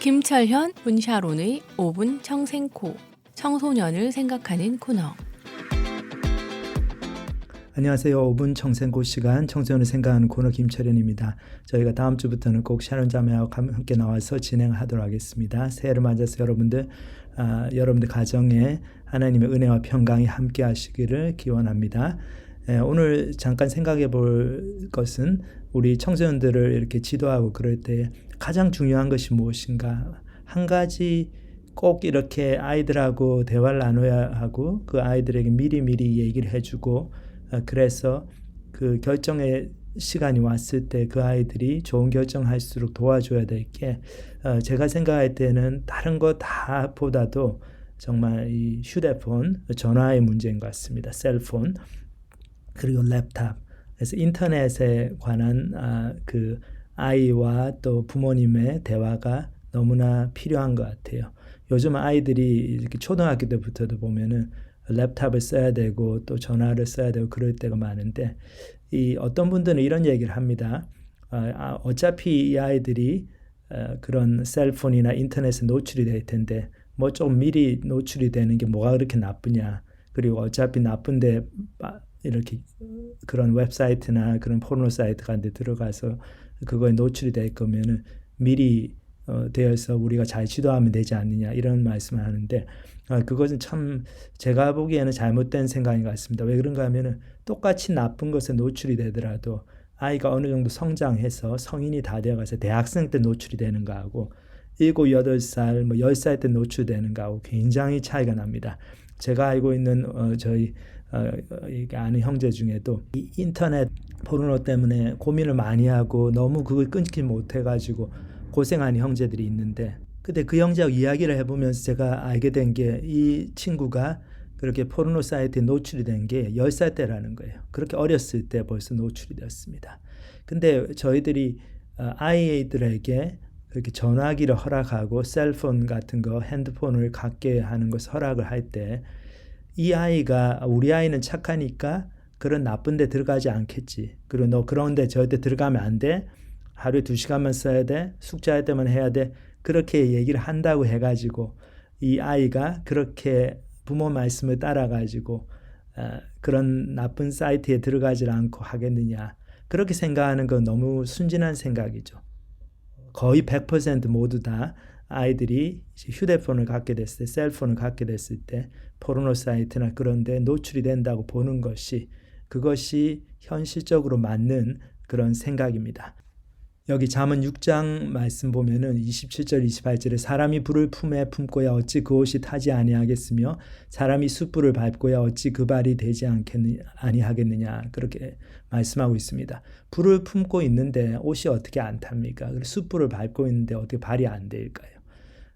김철현, 문샤론의 5분 청생코. 청소년을 생각하는 코너. 안녕하세요. 5분 청생고 시간 청소년을 생각하는 코너 김철현입니다. 저희가 다음 주부터는 꼭 샤론 자매하고 함께 나와서 진행하도록 하겠습니다. 새해를 맞아서 여러분들 아, 여러분들 가정에 하나님의 은혜와 평강이 함께 하시기를 기원합니다. 에, 오늘 잠깐 생각해 볼 것은 우리 청소년들을 이렇게 지도하고 그럴 때 가장 중요한 것이 무엇인가? 한 가지 꼭 이렇게 아이들하고 대화를 나눠야 하고 그 아이들에게 미리미리 얘기를 해주고 어, 그래서 그 결정의 시간이 왔을 때 그 아이들이 좋은 결정할 수 있도록 도와줘야 될게 어, 제가 생각할 때는 다른 거 다 보다도 정말 이 휴대폰, 전화의 문제인 것 같습니다. 셀폰 그리고 랩탑. 그래서 인터넷에 관한 아, 그 아이와 또 부모님의 대화가 너무나 필요한 것 같아요. 요즘 아이들이 이렇게 초등학교 때부터도 보면은 랩탑을 써야 되고 또 전화를 써야 되고 그럴 때가 많은데 이 어떤 분들은 이런 얘기를 합니다. 아, 어차피 이 아이들이 어, 그런 셀폰이나 인터넷에 노출이 될 텐데 뭐 좀 미리 노출이 되는 게 뭐가 그렇게 나쁘냐. 그리고 어차피 나쁜데 이렇게 그런 웹사이트나 그런 포르노 사이트 같은 데 들어가서 그거에 노출이 될 거면은 미리 어, 되어서 우리가 잘 지도하면 되지 않느냐 이런 말씀을 하는데 아, 그것은 참 제가 보기에는 잘못된 생각인 것 같습니다. 왜 그런가 하면은 똑같이 나쁜 것에 노출이 되더라도 아이가 어느 정도 성장해서 성인이 다 되어가서 대학생 때 노출이 되는 거하고 일곱 여덟 살, 뭐 열 살 때 노출되는 거하고 굉장히 차이가 납니다. 제가 알고 있는 어, 저희 어, 아는 형제 중에도 이 인터넷 포르노 때문에 고민을 많이 하고 너무 그걸 끊지 못해가지고 고생하는 형제들이 있는데 근데 그 형제하고 이야기를 해보면서 제가 알게 된 게 이 친구가 그렇게 포르노 사이트에 노출이 된게 10살 때라는 거예요. 그렇게 어렸을 때 벌써 노출이 되었습니다. 근데 저희들이 어, 아이들에게 그렇게 전화기를 허락하고 셀폰 같은 거 핸드폰을 갖게 하는 것을 허락을 할 때 이 아이가 우리 아이는 착하니까 그런 나쁜 데 들어가지 않겠지. 그리고 너 그런 데 절대 들어가면 안 돼. 하루에 두 시간만 써야 돼. 숙제할 때만 해야 돼. 그렇게 얘기를 한다고 해가지고 이 아이가 그렇게 부모 말씀을 따라가지고 어, 그런 나쁜 사이트에 들어가지 않고 하겠느냐. 그렇게 생각하는 건 너무 순진한 생각이죠. 거의 100% 모두 다 아이들이 휴대폰을 갖게 됐을 때, 셀폰을 갖게 됐을 때 포르노 사이트나 그런 데 노출이 된다고 보는 것이 그것이 현실적으로 맞는 그런 생각입니다. 여기 잠언 6장 말씀 보면은 27절 28절에 사람이 불을 품에 품고야 어찌 그 옷이 타지 아니하겠으며 사람이 숯불을 밟고야 어찌 그 발이 되지 않겠느냐 아니하겠느냐 그렇게 말씀하고 있습니다. 불을 품고 있는데 옷이 어떻게 안 탑니까? 숯불을 밟고 있는데 어떻게 발이 안 될까요?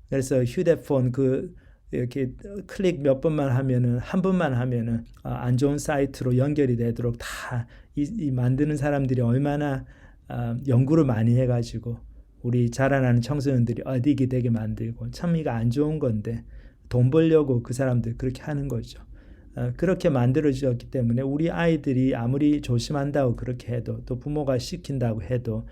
그래서 휴대폰 그 이렇게 클릭 몇 번만 하면은 한 번만 하면은 안 좋은 사이트로 연결이 되도록 다 이, 이 만드는 사람들이 얼마나 어, 연구를 많이 해가지고 우리 자라나는 청소년들이 어디게 되게 만들고 참 이거 안 좋은 건데 돈 벌려고 그 사람들 그렇게 하는 거죠. 어, 그렇게 만들어졌기 때문에 우리 아이들이 아무리 조심한다고 그렇게 해도 또 부모가 시킨다고 해도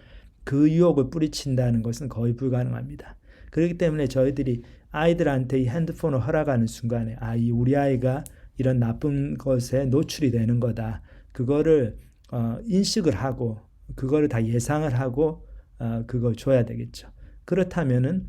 그 유혹을 뿌리친다는 것은 거의 불가능합니다. 그렇기 때문에 저희들이 아이들한테 이 핸드폰을 허락하는 순간에 아, 이 우리 아이가 이런 나쁜 것에 노출이 되는 거다. 그거를 어, 인식을 하고 그거를 다 예상을 하고 어, 그걸 줘야 되겠죠. 그렇다면은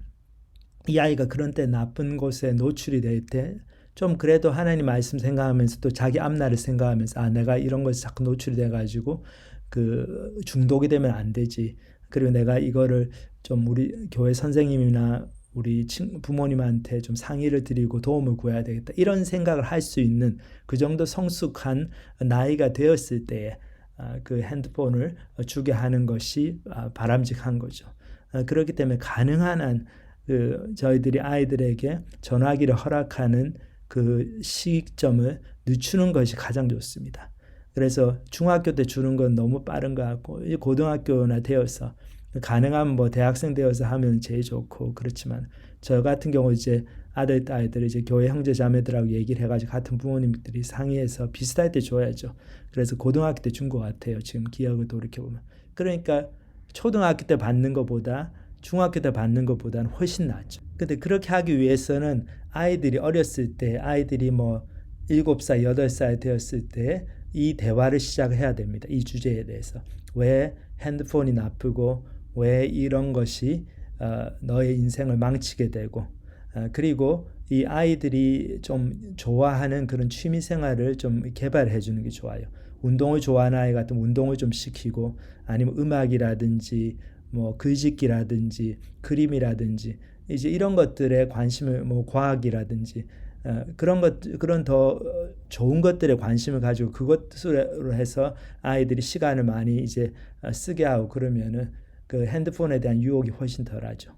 이 아이가 그런 때 나쁜 곳에 노출이 될 때 좀 그래도 하나님 말씀 생각하면서 또 자기 앞날을 생각하면서 아 내가 이런 것에 자꾸 노출이 돼 가지고 그 중독이 되면 안 되지. 그리고 내가 이거를 좀 우리 교회 선생님이나 우리 부모님한테 좀 상의를 드리고 도움을 구해야 되겠다. 이런 생각을 할 수 있는 그 정도 성숙한 나이가 되었을 때에 아, 그 핸드폰을 주게 하는 것이 아, 바람직한 거죠. 아, 그렇기 때문에 가능한 한 그 저희들이 아이들에게 전화기를 허락하는 그 시점을 늦추는 것이 가장 좋습니다. 그래서 중학교 때 주는 건 너무 빠른 것 같고 고등학교나 되어서 가능하면 뭐 대학생 되어서 하면 제일 좋고 그렇지만 저 같은 경우 이제 아들, 딸들 이제 교회 형제 자매들하고 얘기를 해가지고 같은 부모님들이 상의해서 비슷할 때 줘야죠. 그래서 고등학교 때 준 것 같아요. 지금 기억을 돌이켜 보면. 그러니까 초등학교 때 받는 것보다 중학교 때 받는 것보다는 훨씬 낫죠. 근데 그렇게 하기 위해서는 아이들이 어렸을 때 아이들이 뭐 7살, 8살 되었을 때 이 대화를 시작해야 됩니다. 이 주제에 대해서. 왜 핸드폰이 나쁘고 왜 이런 것이 어, 너의 인생을 망치게 되고 어, 그리고 이 아이들이 좀 좋아하는 그런 취미 생활을 좀 개발해 주는 게 좋아요. 운동을 좋아하는 아이 같은 운동을 좀 시키고 아니면 음악이라든지 뭐 글짓기라든지 그림이라든지 이제 이런 것들에 관심을 뭐 과학이라든지 어, 그런 것 그런 더 어, 좋은 것들에 관심을 가지고 그것으로 해서 아이들이 시간을 많이 이제 어, 쓰게 하고 그러면은 그 핸드폰에 대한 유혹이 훨씬 덜하죠.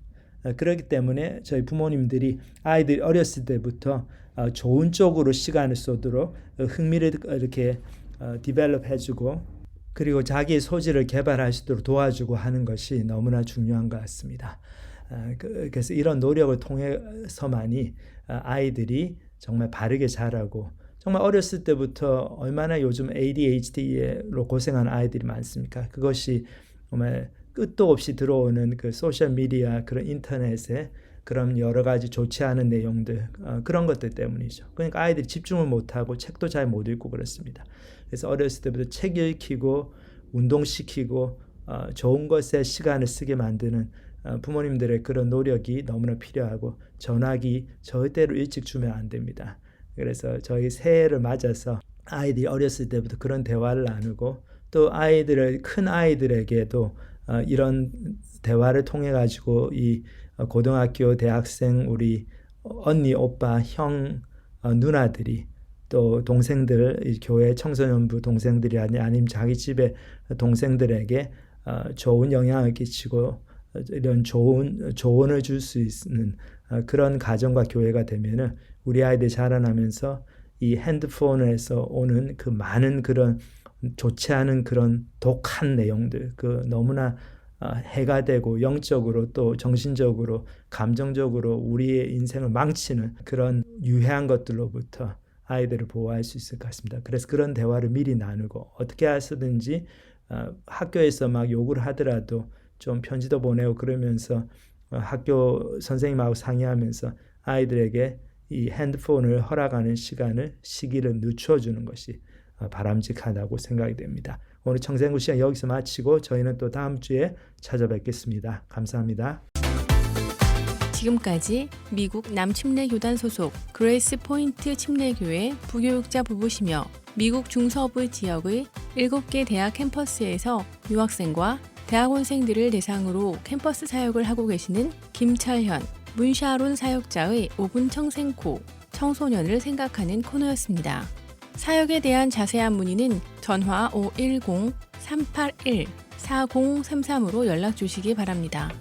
어, 그렇기 때문에 저희 부모님들이 아이들이 어렸을 때부터 어, 좋은 쪽으로 시간을 쏘도록 어, 흥미를 이렇게 어, 디벨롭 해주고 그리고 자기의 소질을 개발할 수 있도록 도와주고 하는 것이 너무나 중요한 것 같습니다. 아, 그- 그래서 이런 노력을 통해서만이 아, 아이들이 정말 바르게 자라고 정말 어렸을 때부터 얼마나 요즘 ADHD로 고생하는 아이들이 많습니까? 그것이 정말 끝도 없이 들어오는 그 소셜 미디어 그런 인터넷에 그런 여러 가지 좋지 않은 내용들 어, 그런 것들 때문이죠. 그러니까 아이들이 집중을 못하고 책도 잘 못 읽고 그렇습니다. 그래서 어렸을 때부터 책 읽히고 운동시키고 어, 좋은 것에 시간을 쓰게 만드는 어, 부모님들의 그런 노력이 너무나 필요하고 전화기 절대로 일찍 주면 안 됩니다. 그래서 저희 새해를 맞아서 아이들이 어렸을 때부터 그런 대화를 나누고 또 아이들을 큰 아이들에게도 어, 이런 대화를 통해 가지고 이 어, 고등학교 대학생 우리 언니 오빠 형 어, 누나들이 또 동생들 이 교회 청소년부 동생들이 아니 아니면 자기 집의 동생들에게 어, 좋은 영향을 끼치고 어, 이런 좋은 조언을 줄 수 있는 어, 그런 가정과 교회가 되면은 우리 아이들 자라나면서 이 핸드폰에서 오는 그 많은 그런 좋지 않은 그런 독한 내용들 그 너무나 어, 해가 되고 영적으로 또 정신적으로 감정적으로 우리의 인생을 망치는 그런 유해한 것들로부터 아이들을 보호할 수 있을 것 같습니다. 그래서 그런 대화를 미리 나누고 어떻게 해서든지 어, 학교에서 막 욕을 하더라도 좀 편지도 보내고 그러면서 어, 학교 선생님하고 상의하면서 아이들에게 이 핸드폰을 허락하는 시간을 시기를 늦춰 주는 것이 어, 바람직하다고 생각이 됩니다. 오늘 청생구 시간 여기서 마치고 저희는 또 다음 주에 찾아뵙겠습니다. 감사합니다. 지금까지 미국 남침례 교단 소속 그레이스 포인트 침례교회 부교육자 부부시며 미국 중서부 지역의 7개 대학 캠퍼스에서 유학생과 대학원생들을 대상으로 캠퍼스 사역을 하고 계시는 김철현, 문샤론 사역자의 5분 청생코, 청소년을 생각하는 코너였습니다. 사역에 대한 자세한 문의는 전화 510-381-4033으로 연락 주시기 바랍니다.